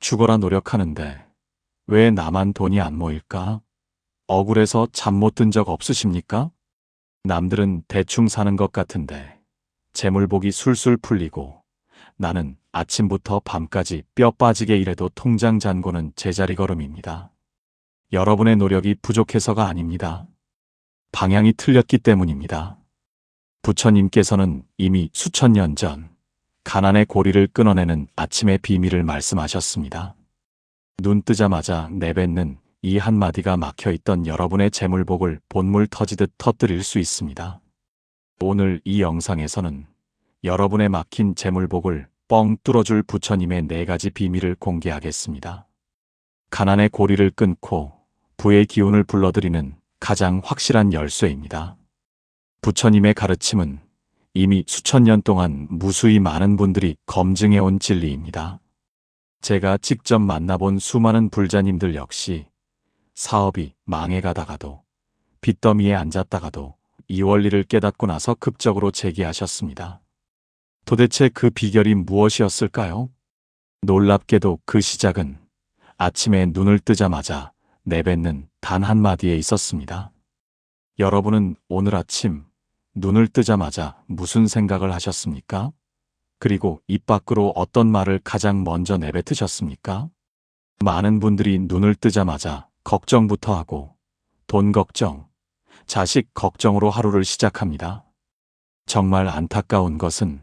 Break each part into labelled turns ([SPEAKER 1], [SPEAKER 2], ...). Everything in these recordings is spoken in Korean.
[SPEAKER 1] 죽어라 노력하는데 왜 나만 돈이 안 모일까? 억울해서 잠 못 든 적 없으십니까? 남들은 대충 사는 것 같은데 재물복이 술술 풀리고 나는 아침부터 밤까지 뼈 빠지게 일해도 통장 잔고는 제자리 걸음입니다. 여러분의 노력이 부족해서가 아닙니다. 방향이 틀렸기 때문입니다. 부처님께서는 이미 수천 년 전 가난의 고리를 끊어내는 아침의 비밀을 말씀하셨습니다. 눈 뜨자마자 내뱉는 이 한마디가 막혀 있던 여러분의 재물복을 본물 터지듯 터뜨릴 수 있습니다. 오늘 이 영상에서는 여러분의 막힌 재물복을 뻥 뚫어줄 부처님의 네 가지 비밀을 공개하겠습니다. 가난의 고리를 끊고 부의 기운을 불러들이는 가장 확실한 열쇠입니다. 부처님의 가르침은 이미 수천 년 동안 무수히 많은 분들이 검증해온 진리입니다. 제가 직접 만나본 수많은 불자님들 역시 사업이 망해가다가도 빚더미에 앉았다가도 이 원리를 깨닫고 나서 극적으로 재기하셨습니다. 도대체 그 비결이 무엇이었을까요? 놀랍게도 그 시작은 아침에 눈을 뜨자마자 내뱉는 단 한마디에 있었습니다. 여러분은 오늘 아침 눈을 뜨자마자 무슨 생각을 하셨습니까? 그리고 입 밖으로 어떤 말을 가장 먼저 내뱉으셨습니까? 많은 분들이 눈을 뜨자마자 걱정부터 하고 돈 걱정, 자식 걱정으로 하루를 시작합니다. 정말 안타까운 것은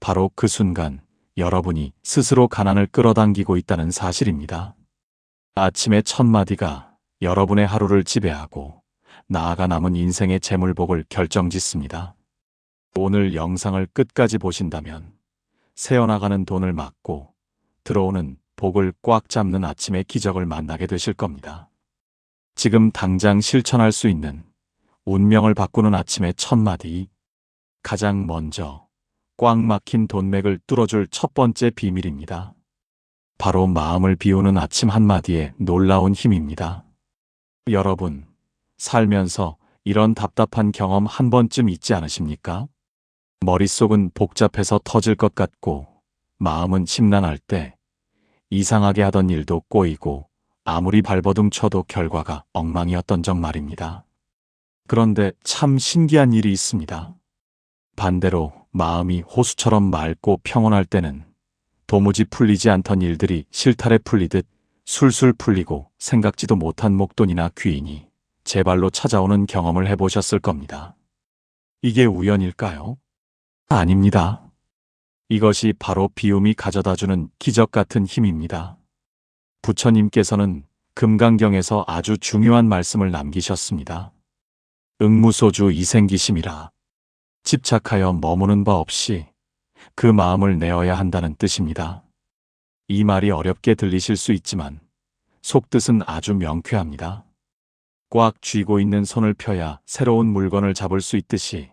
[SPEAKER 1] 바로 그 순간 여러분이 스스로 가난을 끌어당기고 있다는 사실입니다. 아침의 첫 마디가 여러분의 하루를 지배하고 나아가 남은 인생의 재물복을 결정짓습니다. 오늘 영상을 끝까지 보신다면 새어나가는 돈을 막고 들어오는 복을 꽉 잡는 아침의 기적을 만나게 되실 겁니다. 지금 당장 실천할 수 있는 운명을 바꾸는 아침의 첫 마디. 가장 먼저 꽉 막힌 돈맥을 뚫어줄 첫 번째 비밀입니다. 바로 마음을 비우는 아침 한마디에 놀라운 힘입니다. 여러분, 살면서 이런 답답한 경험 한 번쯤 있지 않으십니까? 머릿속은 복잡해서 터질 것 같고, 마음은 심란할 때, 이상하게 하던 일도 꼬이고, 아무리 발버둥 쳐도 결과가 엉망이었던 적 말입니다. 그런데 참 신기한 일이 있습니다. 반대로 마음이 호수처럼 맑고 평온할 때는 도무지 풀리지 않던 일들이 실타래 풀리듯 술술 풀리고 생각지도 못한 목돈이나 귀인이 제 발로 찾아오는 경험을 해보셨을 겁니다. 이게 우연일까요? 아닙니다. 이것이 바로 비움이 가져다주는 기적 같은 힘입니다. 부처님께서는 금강경에서 아주 중요한 말씀을 남기셨습니다. 응무소주 이생기심이라. 집착하여 머무는 바 없이 그 마음을 내어야 한다는 뜻입니다. 이 말이 어렵게 들리실 수 있지만 속뜻은 아주 명쾌합니다. 꽉 쥐고 있는 손을 펴야 새로운 물건을 잡을 수 있듯이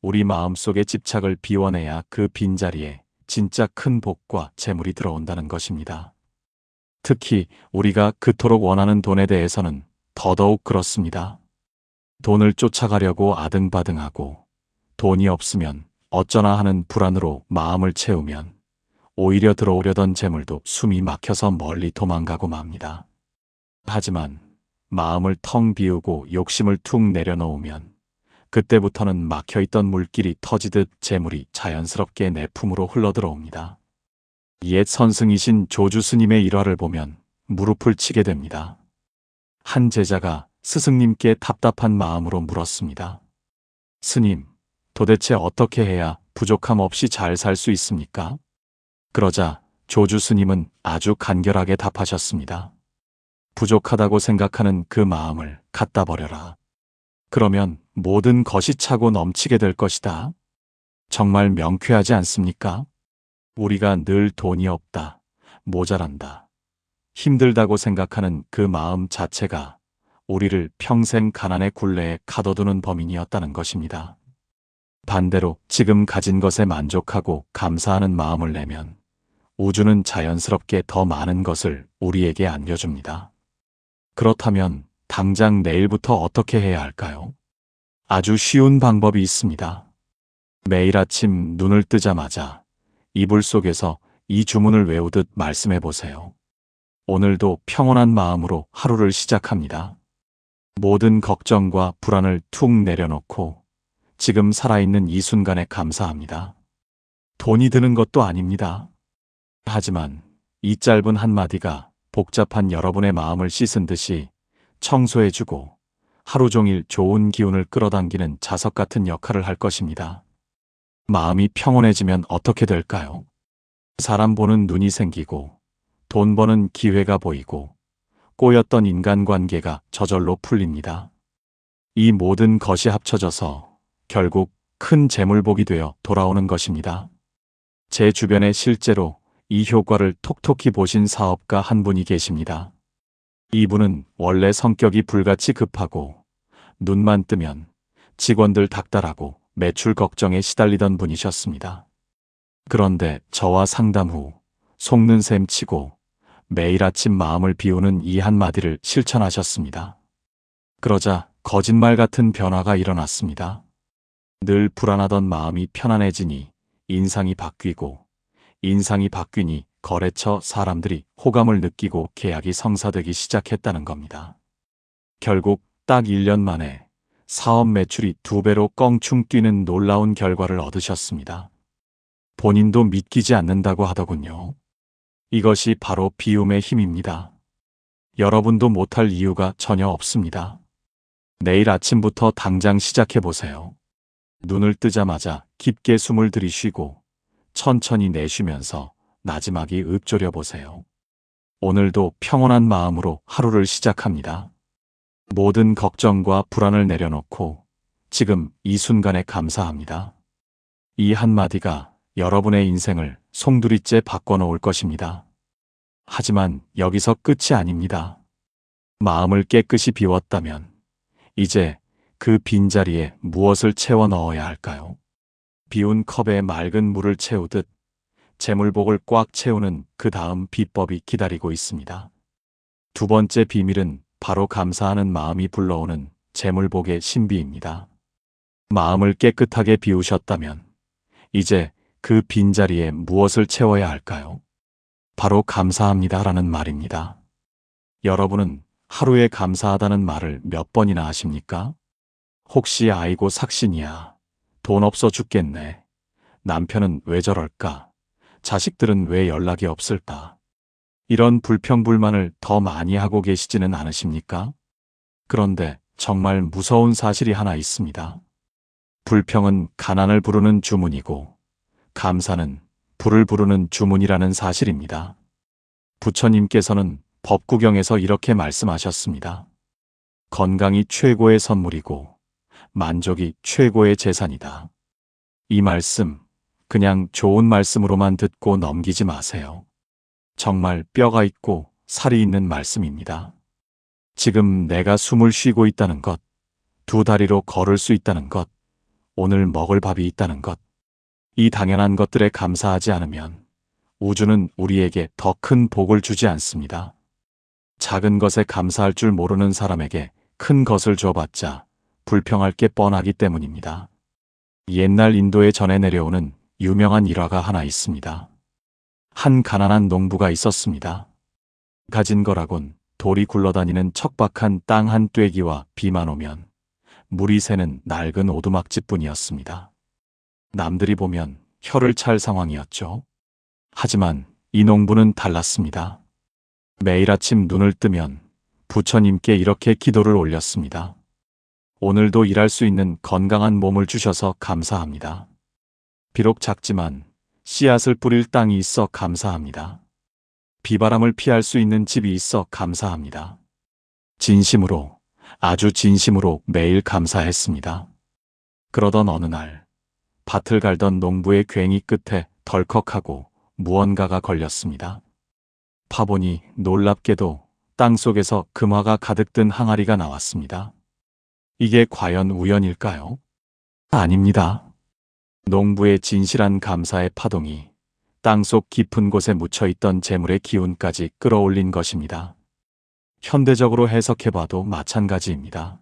[SPEAKER 1] 우리 마음속의 집착을 비워내야 그 빈자리에 진짜 큰 복과 재물이 들어온다는 것입니다. 특히 우리가 그토록 원하는 돈에 대해서는 더더욱 그렇습니다. 돈을 쫓아가려고 아등바등하고 돈이 없으면 어쩌나 하는 불안으로 마음을 채우면 오히려 들어오려던 재물도 숨이 막혀서 멀리 도망가고 맙니다. 하지만 마음을 텅 비우고 욕심을 툭 내려놓으면 그때부터는 막혀있던 물길이 터지듯 재물이 자연스럽게 내 품으로 흘러들어옵니다. 옛 선승이신 조주 스님의 일화를 보면 무릎을 치게 됩니다. 한 제자가 스승님께 답답한 마음으로 물었습니다. 스님, 도대체 어떻게 해야 부족함 없이 잘 살 수 있습니까? 그러자 조주 스님은 아주 간결하게 답하셨습니다. 부족하다고 생각하는 그 마음을 갖다 버려라. 그러면 모든 것이 차고 넘치게 될 것이다. 정말 명쾌하지 않습니까? 우리가 늘 돈이 없다, 모자란다, 힘들다고 생각하는 그 마음 자체가 우리를 평생 가난의 굴레에 가둬두는 범인이었다는 것입니다. 반대로 지금 가진 것에 만족하고 감사하는 마음을 내면 우주는 자연스럽게 더 많은 것을 우리에게 안겨줍니다. 그렇다면 당장 내일부터 어떻게 해야 할까요? 아주 쉬운 방법이 있습니다. 매일 아침 눈을 뜨자마자 이불 속에서 이 주문을 외우듯 말씀해 보세요. 오늘도 평온한 마음으로 하루를 시작합니다. 모든 걱정과 불안을 툭 내려놓고 지금 살아있는 이 순간에 감사합니다. 돈이 드는 것도 아닙니다. 하지만 이 짧은 한마디가 복잡한 여러분의 마음을 씻은 듯이 청소해주고 하루 종일 좋은 기운을 끌어당기는 자석 같은 역할을 할 것입니다. 마음이 평온해지면 어떻게 될까요? 사람 보는 눈이 생기고 돈 버는 기회가 보이고 꼬였던 인간관계가 저절로 풀립니다. 이 모든 것이 합쳐져서 결국 큰 재물복이 되어 돌아오는 것입니다. 제 주변에 실제로 이 효과를 톡톡히 보신 사업가 한 분이 계십니다. 이분은 원래 성격이 불같이 급하고 눈만 뜨면 직원들 닥달하고 매출 걱정에 시달리던 분이셨습니다. 그런데 저와 상담 후 속는 셈 치고 매일 아침 마음을 비우는 이 한마디를 실천하셨습니다. 그러자 거짓말 같은 변화가 일어났습니다. 늘 불안하던 마음이 편안해지니 인상이 바뀌고 인상이 바뀌니 거래처 사람들이 호감을 느끼고 계약이 성사되기 시작했다는 겁니다. 결국 딱 1년 만에 사업 매출이 두 배로 껑충 뛰는 놀라운 결과를 얻으셨습니다. 본인도 믿기지 않는다고 하더군요. 이것이 바로 비움의 힘입니다. 여러분도 못할 이유가 전혀 없습니다. 내일 아침부터 당장 시작해 보세요. 눈을 뜨자마자 깊게 숨을 들이쉬고 천천히 내쉬면서 나지막이 읊조려 보세요. 오늘도 평온한 마음으로 하루를 시작합니다. 모든 걱정과 불안을 내려놓고 지금 이 순간에 감사합니다. 이 한마디가 여러분의 인생을 송두리째 바꿔놓을 것입니다. 하지만 여기서 끝이 아닙니다. 마음을 깨끗이 비웠다면 이제 그 빈자리에 무엇을 채워 넣어야 할까요? 비운 컵에 맑은 물을 채우듯 재물복을 꽉 채우는 그 다음 비법이 기다리고 있습니다. 두 번째 비밀은 바로 감사하는 마음이 불러오는 재물복의 신비입니다. 마음을 깨끗하게 비우셨다면 이제 그 빈자리에 무엇을 채워야 할까요? 바로 감사합니다 라는 말입니다. 여러분은 하루에 감사하다는 말을 몇 번이나 하십니까? 혹시 아이고 삭신이야. 돈 없어 죽겠네. 남편은 왜 저럴까? 자식들은 왜 연락이 없을까? 이런 불평불만을 더 많이 하고 계시지는 않으십니까? 그런데 정말 무서운 사실이 하나 있습니다. 불평은 가난을 부르는 주문이고, 감사는 불을 부르는 주문이라는 사실입니다. 부처님께서는 법구경에서 이렇게 말씀하셨습니다. 건강이 최고의 선물이고, 만족이 최고의 재산이다. 이 말씀, 그냥 좋은 말씀으로만 듣고 넘기지 마세요. 정말 뼈가 있고 살이 있는 말씀입니다. 지금 내가 숨을 쉬고 있다는 것, 두 다리로 걸을 수 있다는 것, 오늘 먹을 밥이 있다는 것, 이 당연한 것들에 감사하지 않으면 우주는 우리에게 더 큰 복을 주지 않습니다. 작은 것에 감사할 줄 모르는 사람에게 큰 것을 줘봤자 불평할 게 뻔하기 때문입니다. 옛날 인도에 전해 내려오는 유명한 일화가 하나 있습니다. 한 가난한 농부가 있었습니다. 가진 거라곤 돌이 굴러다니는 척박한 땅 한 떼기와 비만 오면 물이 새는 낡은 오두막집뿐이었습니다. 남들이 보면 혀를 찰 상황이었죠. 하지만 이 농부는 달랐습니다. 매일 아침 눈을 뜨면 부처님께 이렇게 기도를 올렸습니다. 오늘도 일할 수 있는 건강한 몸을 주셔서 감사합니다. 비록 작지만 씨앗을 뿌릴 땅이 있어 감사합니다. 비바람을 피할 수 있는 집이 있어 감사합니다. 진심으로, 아주 진심으로 매일 감사했습니다. 그러던 어느 날, 밭을 갈던 농부의 괭이 끝에 덜컥하고 무언가가 걸렸습니다. 파보니 놀랍게도 땅 속에서 금화가 가득 든 항아리가 나왔습니다. 이게 과연 우연일까요? 아닙니다. 농부의 진실한 감사의 파동이 땅속 깊은 곳에 묻혀 있던 재물의 기운까지 끌어올린 것입니다. 현대적으로 해석해봐도 마찬가지입니다.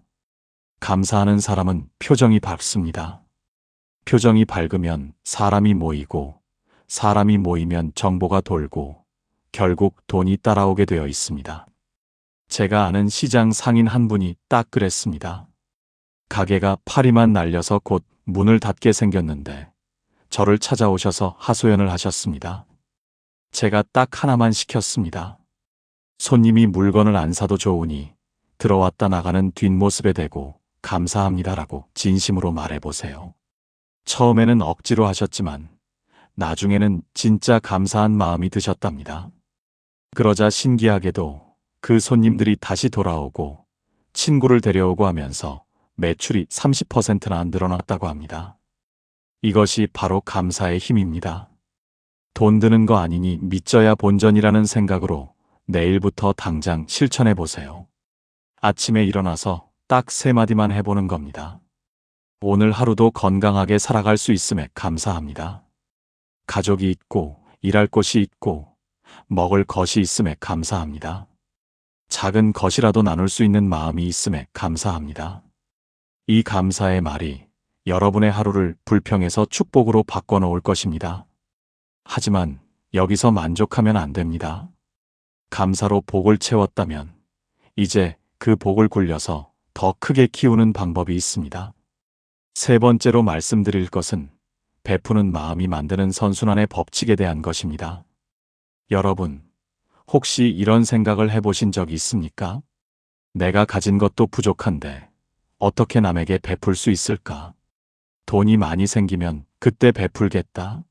[SPEAKER 1] 감사하는 사람은 표정이 밝습니다. 표정이 밝으면 사람이 모이고, 사람이 모이면 정보가 돌고, 결국 돈이 따라오게 되어 있습니다. 제가 아는 시장 상인 한 분이 딱 그랬습니다. 가게가 파리만 날려서 곧 문을 닫게 생겼는데 저를 찾아오셔서 하소연을 하셨습니다. 제가 딱 하나만 시켰습니다. 손님이 물건을 안 사도 좋으니 들어왔다 나가는 뒷모습에 대고 감사합니다라고 진심으로 말해보세요. 처음에는 억지로 하셨지만 나중에는 진짜 감사한 마음이 드셨답니다. 그러자 신기하게도 그 손님들이 다시 돌아오고 친구를 데려오고 하면서 매출이 30%나 늘어났다고 합니다. 이것이 바로 감사의 힘입니다. 돈 드는 거 아니니 믿져야 본전이라는 생각으로 내일부터 당장 실천해 보세요. 아침에 일어나서 딱 세 마디만 해보는 겁니다. 오늘 하루도 건강하게 살아갈 수 있음에 감사합니다. 가족이 있고, 일할 곳이 있고, 먹을 것이 있음에 감사합니다. 작은 것이라도 나눌 수 있는 마음이 있음에 감사합니다. 이 감사의 말이 여러분의 하루를 불평에서 축복으로 바꿔놓을 것입니다. 하지만 여기서 만족하면 안 됩니다. 감사로 복을 채웠다면 이제 그 복을 굴려서 더 크게 키우는 방법이 있습니다. 세 번째로 말씀드릴 것은 베푸는 마음이 만드는 선순환의 법칙에 대한 것입니다. 여러분, 혹시 이런 생각을 해보신 적 있습니까? 내가 가진 것도 부족한데 어떻게 남에게 베풀 수 있을까? 돈이 많이 생기면 그때 베풀겠다?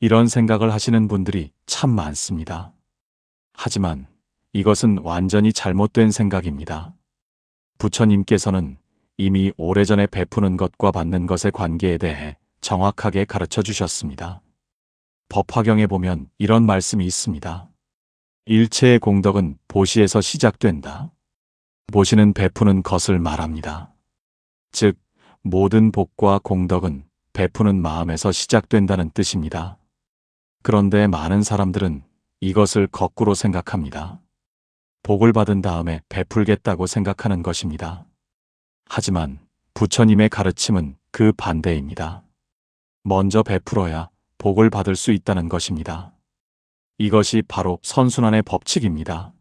[SPEAKER 1] 이런 생각을 하시는 분들이 참 많습니다. 하지만 이것은 완전히 잘못된 생각입니다. 부처님께서는 이미 오래전에 베푸는 것과 받는 것의 관계에 대해 정확하게 가르쳐 주셨습니다. 법화경에 보면 이런 말씀이 있습니다. 일체의 공덕은 보시에서 시작된다. 보시는 베푸는 것을 말합니다. 즉, 모든 복과 공덕은 베푸는 마음에서 시작된다는 뜻입니다. 그런데 많은 사람들은 이것을 거꾸로 생각합니다. 복을 받은 다음에 베풀겠다고 생각하는 것입니다. 하지만 부처님의 가르침은 그 반대입니다. 먼저 베풀어야 복을 받을 수 있다는 것입니다. 이것이 바로 선순환의 법칙입니다.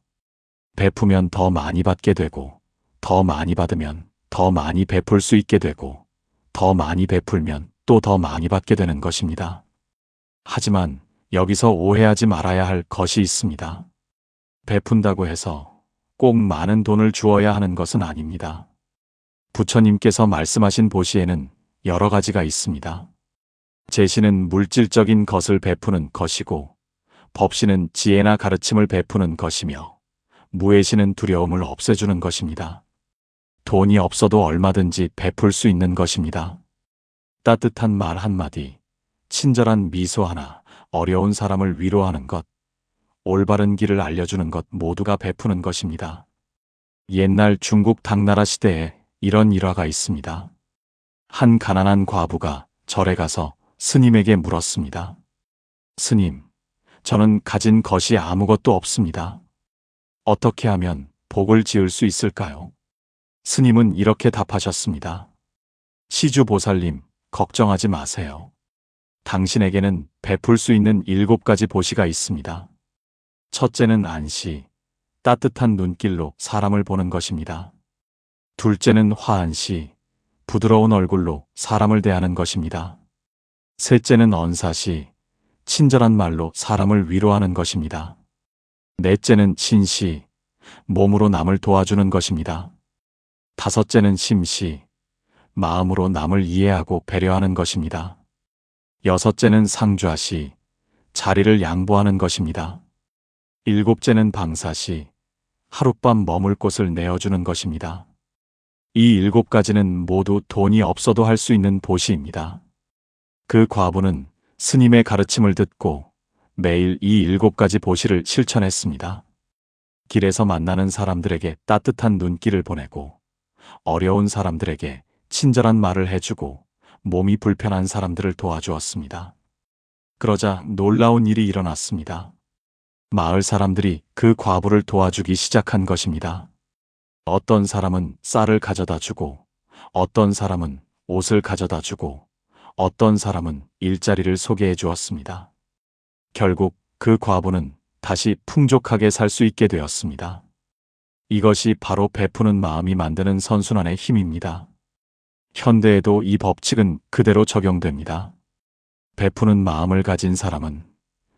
[SPEAKER 1] 베푸면 더 많이 받게 되고, 더 많이 받으면 더 많이 베풀 수 있게 되고, 더 많이 베풀면 또 더 많이 받게 되는 것입니다. 하지만 여기서 오해하지 말아야 할 것이 있습니다. 베푼다고 해서 꼭 많은 돈을 주어야 하는 것은 아닙니다. 부처님께서 말씀하신 보시에는 여러 가지가 있습니다. 제시는 물질적인 것을 베푸는 것이고, 법시는 지혜나 가르침을 베푸는 것이며, 무예시는 두려움을 없애주는 것입니다. 돈이 없어도 얼마든지 베풀 수 있는 것입니다. 따뜻한 말 한마디, 친절한 미소 하나, 어려운 사람을 위로하는 것, 올바른 길을 알려주는 것 모두가 베푸는 것입니다. 옛날 중국 당나라 시대에 이런 일화가 있습니다. 한 가난한 과부가 절에 가서 스님에게 물었습니다. 스님, 저는 가진 것이 아무것도 없습니다. 어떻게 하면 복을 지을 수 있을까요? 스님은 이렇게 답하셨습니다. 시주보살님, 걱정하지 마세요. 당신에게는 베풀 수 있는 일곱 가지 보시가 있습니다. 첫째는 안시, 따뜻한 눈길로 사람을 보는 것입니다. 둘째는 화한시, 부드러운 얼굴로 사람을 대하는 것입니다. 셋째는 언사시, 친절한 말로 사람을 위로하는 것입니다. 넷째는 친시, 몸으로 남을 도와주는 것입니다. 다섯째는 심시, 마음으로 남을 이해하고 배려하는 것입니다. 여섯째는 상좌시, 자리를 양보하는 것입니다. 일곱째는 방사시, 하룻밤 머물 곳을 내어주는 것입니다. 이 일곱 가지는 모두 돈이 없어도 할 수 있는 보시입니다. 그 과부는 스님의 가르침을 듣고 매일 이 일곱 가지 보시를 실천했습니다. 길에서 만나는 사람들에게 따뜻한 눈길을 보내고 어려운 사람들에게 친절한 말을 해주고 몸이 불편한 사람들을 도와주었습니다. 그러자 놀라운 일이 일어났습니다. 마을 사람들이 그 과부를 도와주기 시작한 것입니다. 어떤 사람은 쌀을 가져다 주고, 어떤 사람은 옷을 가져다 주고, 어떤 사람은 일자리를 소개해 주었습니다. 결국 그 과부는 다시 풍족하게 살 수 있게 되었습니다. 이것이 바로 베푸는 마음이 만드는 선순환의 힘입니다. 현대에도 이 법칙은 그대로 적용됩니다. 베푸는 마음을 가진 사람은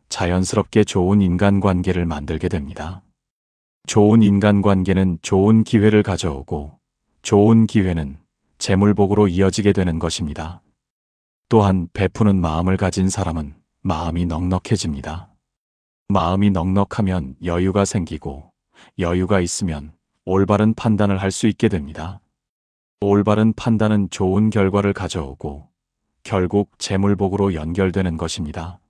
[SPEAKER 1] 자연스럽게 좋은 인간관계를 만들게 됩니다. 좋은 인간관계는 좋은 기회를 가져오고 좋은 기회는 재물복으로 이어지게 되는 것입니다. 또한 베푸는 마음을 가진 사람은 마음이 넉넉해집니다. 마음이 넉넉하면 여유가 생기고 여유가 있으면 올바른 판단을 할 수 있게 됩니다. 올바른 판단은 좋은 결과를 가져오고 결국 재물복으로 연결되는 것입니다.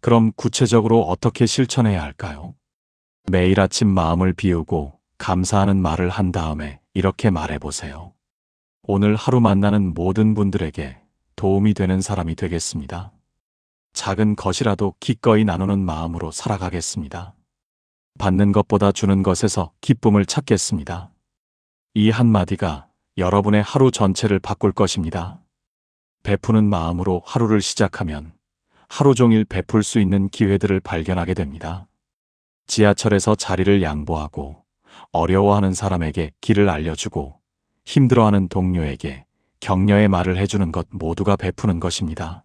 [SPEAKER 1] 그럼 구체적으로 어떻게 실천해야 할까요? 매일 아침 마음을 비우고 감사하는 말을 한 다음에 이렇게 말해 보세요. 오늘 하루 만나는 모든 분들에게 도움이 되는 사람이 되겠습니다. 작은 것이라도 기꺼이 나누는 마음으로 살아가겠습니다. 받는 것보다 주는 것에서 기쁨을 찾겠습니다. 이 한마디가 여러분의 하루 전체를 바꿀 것입니다. 베푸는 마음으로 하루를 시작하면 하루 종일 베풀 수 있는 기회들을 발견하게 됩니다. 지하철에서 자리를 양보하고 어려워하는 사람에게 길을 알려주고 힘들어하는 동료에게 격려의 말을 해주는 것 모두가 베푸는 것입니다.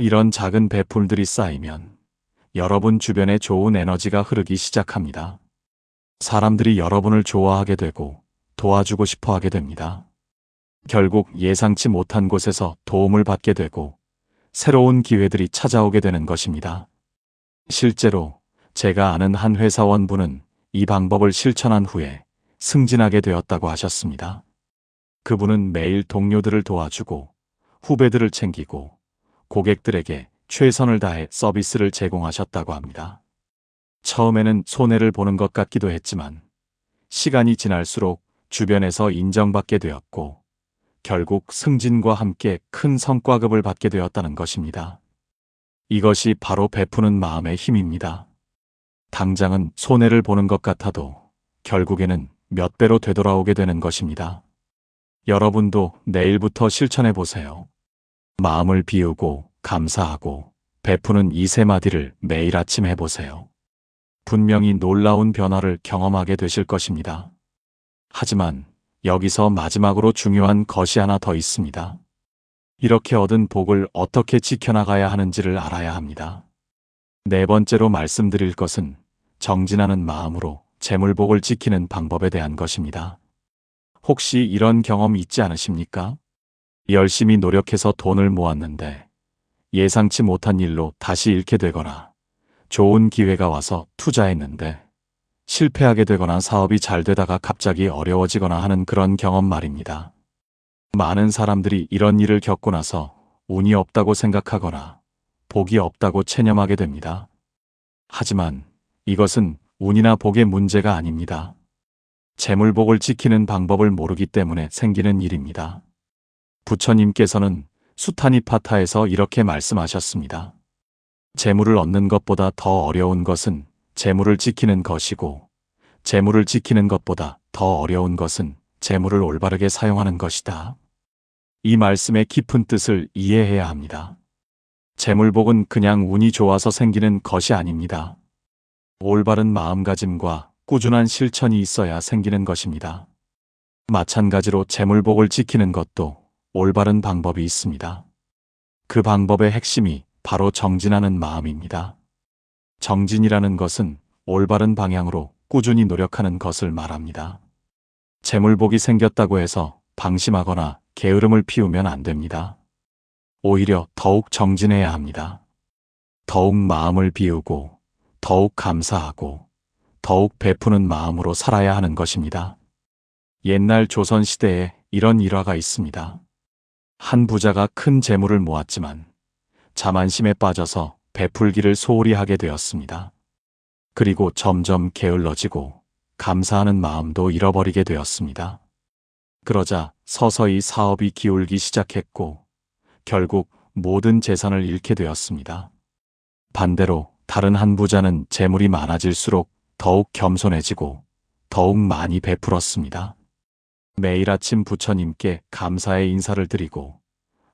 [SPEAKER 1] 이런 작은 베풀들이 쌓이면 여러분 주변에 좋은 에너지가 흐르기 시작합니다. 사람들이 여러분을 좋아하게 되고 도와주고 싶어 하게 됩니다. 결국 예상치 못한 곳에서 도움을 받게 되고 새로운 기회들이 찾아오게 되는 것입니다. 실제로 제가 아는 한 회사원분은 이 방법을 실천한 후에 승진하게 되었다고 하셨습니다. 그분은 매일 동료들을 도와주고 후배들을 챙기고 고객들에게 최선을 다해 서비스를 제공하셨다고 합니다. 처음에는 손해를 보는 것 같기도 했지만 시간이 지날수록 주변에서 인정받게 되었고 결국 승진과 함께 큰 성과급을 받게 되었다는 것입니다. 이것이 바로 베푸는 마음의 힘입니다. 당장은 손해를 보는 것 같아도 결국에는 몇 배로 되돌아오게 되는 것입니다. 여러분도 내일부터 실천해 보세요. 마음을 비우고 감사하고 베푸는 이 세 마디를 매일 아침 해보세요. 분명히 놀라운 변화를 경험하게 되실 것입니다. 하지만 여기서 마지막으로 중요한 것이 하나 더 있습니다. 이렇게 얻은 복을 어떻게 지켜나가야 하는지를 알아야 합니다. 네 번째로 말씀드릴 것은 정진하는 마음으로 재물복을 지키는 방법에 대한 것입니다. 혹시 이런 경험 있지 않으십니까? 열심히 노력해서 돈을 모았는데 예상치 못한 일로 다시 잃게 되거나 좋은 기회가 와서 투자했는데 실패하게 되거나 사업이 잘 되다가 갑자기 어려워지거나 하는 그런 경험 말입니다. 많은 사람들이 이런 일을 겪고 나서 운이 없다고 생각하거나 복이 없다고 체념하게 됩니다. 하지만 이것은 운이나 복의 문제가 아닙니다. 재물복을 지키는 방법을 모르기 때문에 생기는 일입니다. 부처님께서는 수타니파타에서 이렇게 말씀하셨습니다. 재물을 얻는 것보다 더 어려운 것은 재물을 지키는 것이고, 재물을 지키는 것보다 더 어려운 것은 재물을 올바르게 사용하는 것이다. 이 말씀의 깊은 뜻을 이해해야 합니다. 재물복은 그냥 운이 좋아서 생기는 것이 아닙니다. 올바른 마음가짐과 꾸준한 실천이 있어야 생기는 것입니다. 마찬가지로 재물복을 지키는 것도 올바른 방법이 있습니다. 그 방법의 핵심이 바로 정진하는 마음입니다. 정진이라는 것은 올바른 방향으로 꾸준히 노력하는 것을 말합니다. 재물복이 생겼다고 해서 방심하거나 게으름을 피우면 안 됩니다. 오히려 더욱 정진해야 합니다. 더욱 마음을 비우고, 더욱 감사하고, 더욱 베푸는 마음으로 살아야 하는 것입니다. 옛날 조선시대에 이런 일화가 있습니다. 한 부자가 큰 재물을 모았지만 자만심에 빠져서 베풀기를 소홀히 하게 되었습니다. 그리고 점점 게을러지고 감사하는 마음도 잃어버리게 되었습니다. 그러자 서서히 사업이 기울기 시작했고 결국 모든 재산을 잃게 되었습니다. 반대로 다른 한 부자는 재물이 많아질수록 더욱 겸손해지고 더욱 많이 베풀었습니다. 매일 아침 부처님께 감사의 인사를 드리고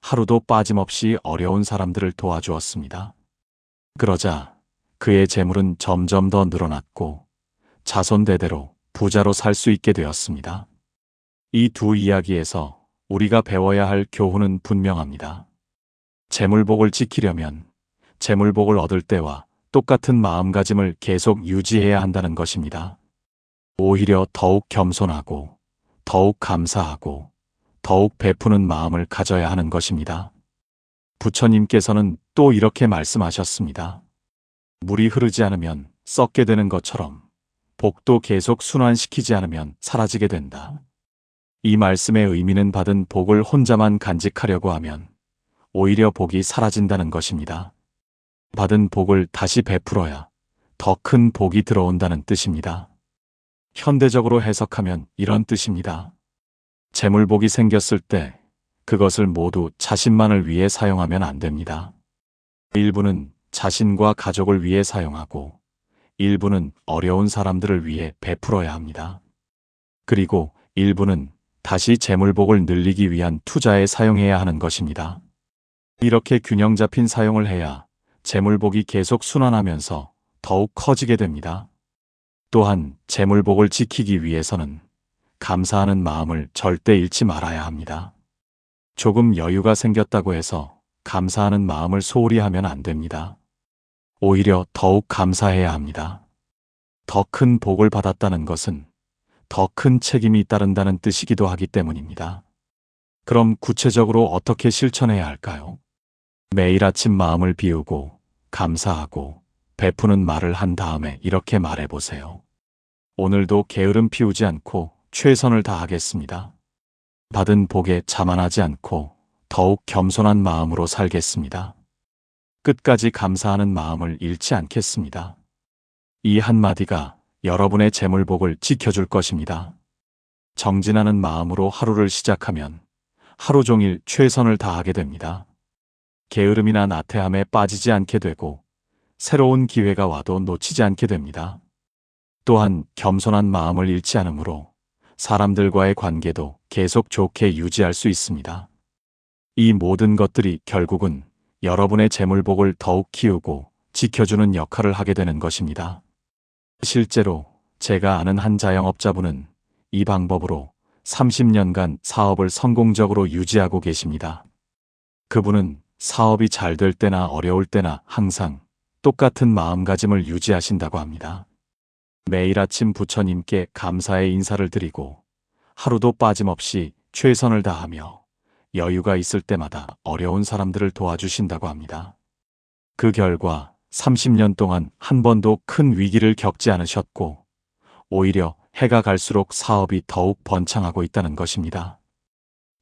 [SPEAKER 1] 하루도 빠짐없이 어려운 사람들을 도와주었습니다. 그러자 그의 재물은 점점 더 늘어났고 자손 대대로 부자로 살 수 있게 되었습니다. 이 두 이야기에서 우리가 배워야 할 교훈은 분명합니다. 재물복을 지키려면 재물복을 얻을 때와 똑같은 마음가짐을 계속 유지해야 한다는 것입니다. 오히려 더욱 겸손하고 더욱 감사하고 더욱 베푸는 마음을 가져야 하는 것입니다. 부처님께서는 또 이렇게 말씀하셨습니다. 물이 흐르지 않으면 썩게 되는 것처럼 복도 계속 순환시키지 않으면 사라지게 된다. 이 말씀의 의미는 받은 복을 혼자만 간직하려고 하면 오히려 복이 사라진다는 것입니다. 받은 복을 다시 베풀어야 더 큰 복이 들어온다는 뜻입니다. 현대적으로 해석하면 이런 뜻입니다. 재물복이 생겼을 때 그것을 모두 자신만을 위해 사용하면 안 됩니다. 일부는 자신과 가족을 위해 사용하고 일부는 어려운 사람들을 위해 베풀어야 합니다. 그리고 일부는 다시 재물복을 늘리기 위한 투자에 사용해야 하는 것입니다. 이렇게 균형 잡힌 사용을 해야 재물복이 계속 순환하면서 더욱 커지게 됩니다. 또한 재물복을 지키기 위해서는 감사하는 마음을 절대 잃지 말아야 합니다. 조금 여유가 생겼다고 해서 감사하는 마음을 소홀히 하면 안 됩니다. 오히려 더욱 감사해야 합니다. 더 큰 복을 받았다는 것은 더 큰 책임이 따른다는 뜻이기도 하기 때문입니다. 그럼 구체적으로 어떻게 실천해야 할까요? 매일 아침 마음을 비우고 감사하고 베푸는 말을 한 다음에 이렇게 말해 보세요. 오늘도 게으름 피우지 않고 최선을 다하겠습니다. 받은 복에 자만하지 않고 더욱 겸손한 마음으로 살겠습니다. 끝까지 감사하는 마음을 잃지 않겠습니다. 이 한마디가 여러분의 재물복을 지켜줄 것입니다. 정진하는 마음으로 하루를 시작하면 하루 종일 최선을 다하게 됩니다. 게으름이나 나태함에 빠지지 않게 되고 새로운 기회가 와도 놓치지 않게 됩니다. 또한 겸손한 마음을 잃지 않으므로 사람들과의 관계도 계속 좋게 유지할 수 있습니다. 이 모든 것들이 결국은 여러분의 재물복을 더욱 키우고 지켜주는 역할을 하게 되는 것입니다. 실제로 제가 아는 한 자영업자분은 이 방법으로 30년간 사업을 성공적으로 유지하고 계십니다. 그분은 사업이 잘 될 때나 어려울 때나 항상 똑같은 마음가짐을 유지하신다고 합니다. 매일 아침 부처님께 감사의 인사를 드리고 하루도 빠짐없이 최선을 다하며 여유가 있을 때마다 어려운 사람들을 도와주신다고 합니다. 그 결과 30년 동안 한 번도 큰 위기를 겪지 않으셨고 오히려 해가 갈수록 사업이 더욱 번창하고 있다는 것입니다.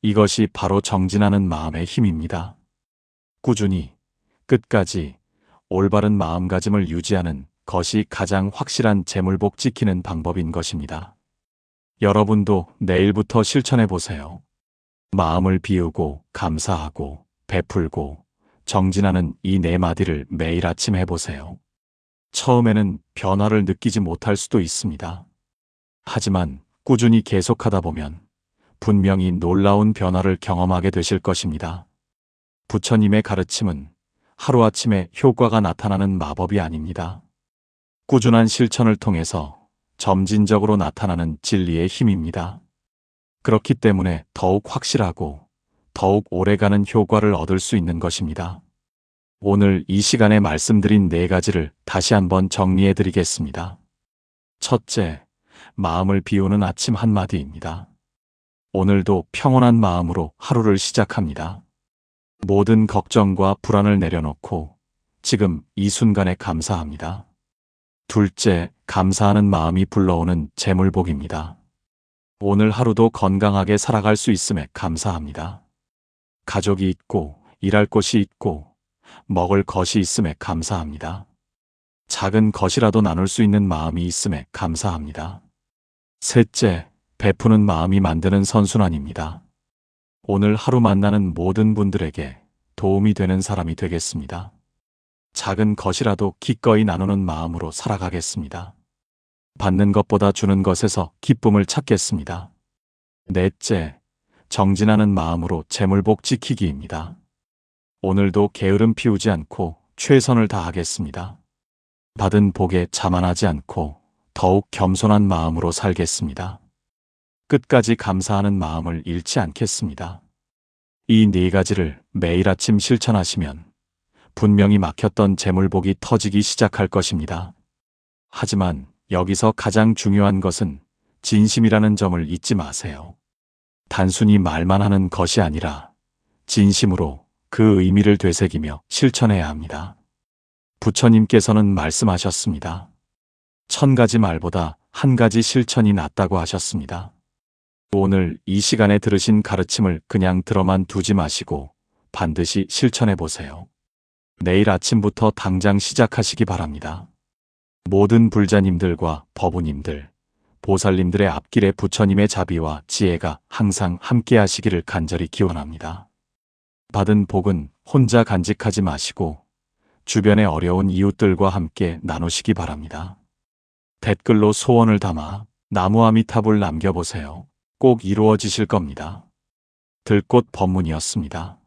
[SPEAKER 1] 이것이 바로 정진하는 마음의 힘입니다. 꾸준히 끝까지 올바른 마음가짐을 유지하는 것이 가장 확실한 재물복 지키는 방법인 것입니다. 여러분도 내일부터 실천해 보세요. 마음을 비우고 감사하고 베풀고 정진하는 이 네 마디를 매일 아침 해보세요. 처음에는 변화를 느끼지 못할 수도 있습니다. 하지만 꾸준히 계속하다 보면 분명히 놀라운 변화를 경험하게 되실 것입니다. 부처님의 가르침은 하루아침에 효과가 나타나는 마법이 아닙니다. 꾸준한 실천을 통해서 점진적으로 나타나는 진리의 힘입니다. 그렇기 때문에 더욱 확실하고 더욱 오래가는 효과를 얻을 수 있는 것입니다. 오늘 이 시간에 말씀드린 네 가지를 다시 한번 정리해 드리겠습니다. 첫째, 마음을 비우는 아침 한마디입니다. 오늘도 평온한 마음으로 하루를 시작합니다. 모든 걱정과 불안을 내려놓고 지금 이 순간에 감사합니다. 둘째, 감사하는 마음이 불러오는 재물복입니다. 오늘 하루도 건강하게 살아갈 수 있음에 감사합니다. 가족이 있고, 일할 곳이 있고, 먹을 것이 있음에 감사합니다. 작은 것이라도 나눌 수 있는 마음이 있음에 감사합니다. 셋째, 베푸는 마음이 만드는 선순환입니다. 오늘 하루 만나는 모든 분들에게 도움이 되는 사람이 되겠습니다. 작은 것이라도 기꺼이 나누는 마음으로 살아가겠습니다. 받는 것보다 주는 것에서 기쁨을 찾겠습니다. 넷째, 정진하는 마음으로 재물복 지키기입니다. 오늘도 게으름 피우지 않고 최선을 다하겠습니다. 받은 복에 자만하지 않고 더욱 겸손한 마음으로 살겠습니다. 끝까지 감사하는 마음을 잃지 않겠습니다. 이 네 가지를 매일 아침 실천하시면 분명히 막혔던 재물복이 터지기 시작할 것입니다. 하지만 여기서 가장 중요한 것은 진심이라는 점을 잊지 마세요. 단순히 말만 하는 것이 아니라 진심으로 그 의미를 되새기며 실천해야 합니다. 부처님께서는 말씀하셨습니다. 천 가지 말보다 한 가지 실천이 낫다고 하셨습니다. 오늘 이 시간에 들으신 가르침을 그냥 들어만 두지 마시고 반드시 실천해 보세요. 내일 아침부터 당장 시작하시기 바랍니다. 모든 불자님들과 법우님들, 보살님들의 앞길에 부처님의 자비와 지혜가 항상 함께 하시기를 간절히 기원합니다. 받은 복은 혼자 간직하지 마시고 주변의 어려운 이웃들과 함께 나누시기 바랍니다. 댓글로 소원을 담아 나무 아미탑을 남겨보세요. 꼭 이루어지실 겁니다. 들꽃 법문이었습니다.